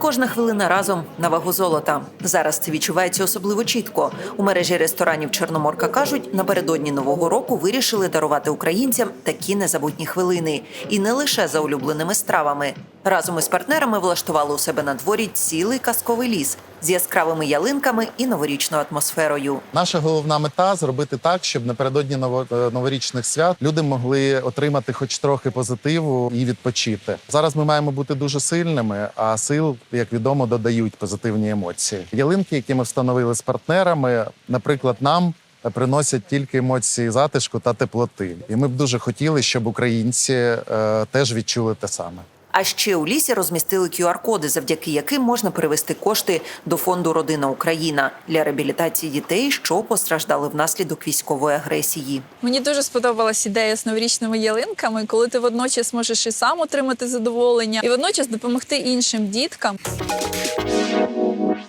кожна хвилина разом на вагу золота. Зараз це відчувається особливо чітко. У мережі ресторанів Чорноморка кажуть, напередодні нового року вирішили дарувати українцям такі незабутні хвилини, і не лише за улюбленими стравами. Разом із партнерами влаштували у себе на дворі цілий казковий ліс з яскравими ялинками і новорічною атмосферою. Наша головна мета зробити так, щоб напередодні е, новорічних свят люди могли отримати хоч трохи позитиву і відпочити. Зараз ми маємо бути дуже сильними, а сил, як відомо, додають позитивні емоції. Ялинки, які ми встановили з партнерами, наприклад, нам. Приносять тільки емоції затишку та теплоти, і ми б дуже хотіли, щоб українці е, теж відчули те саме. А ще у лісі розмістили QR-коди, завдяки яким можна перевести кошти до фонду Родина Україна для реабілітації дітей, що постраждали внаслідок військової агресії. Мені дуже сподобалась ідея з новорічними ялинками, коли ти водночас можеш і сам отримати задоволення, і водночас допомогти іншим діткам.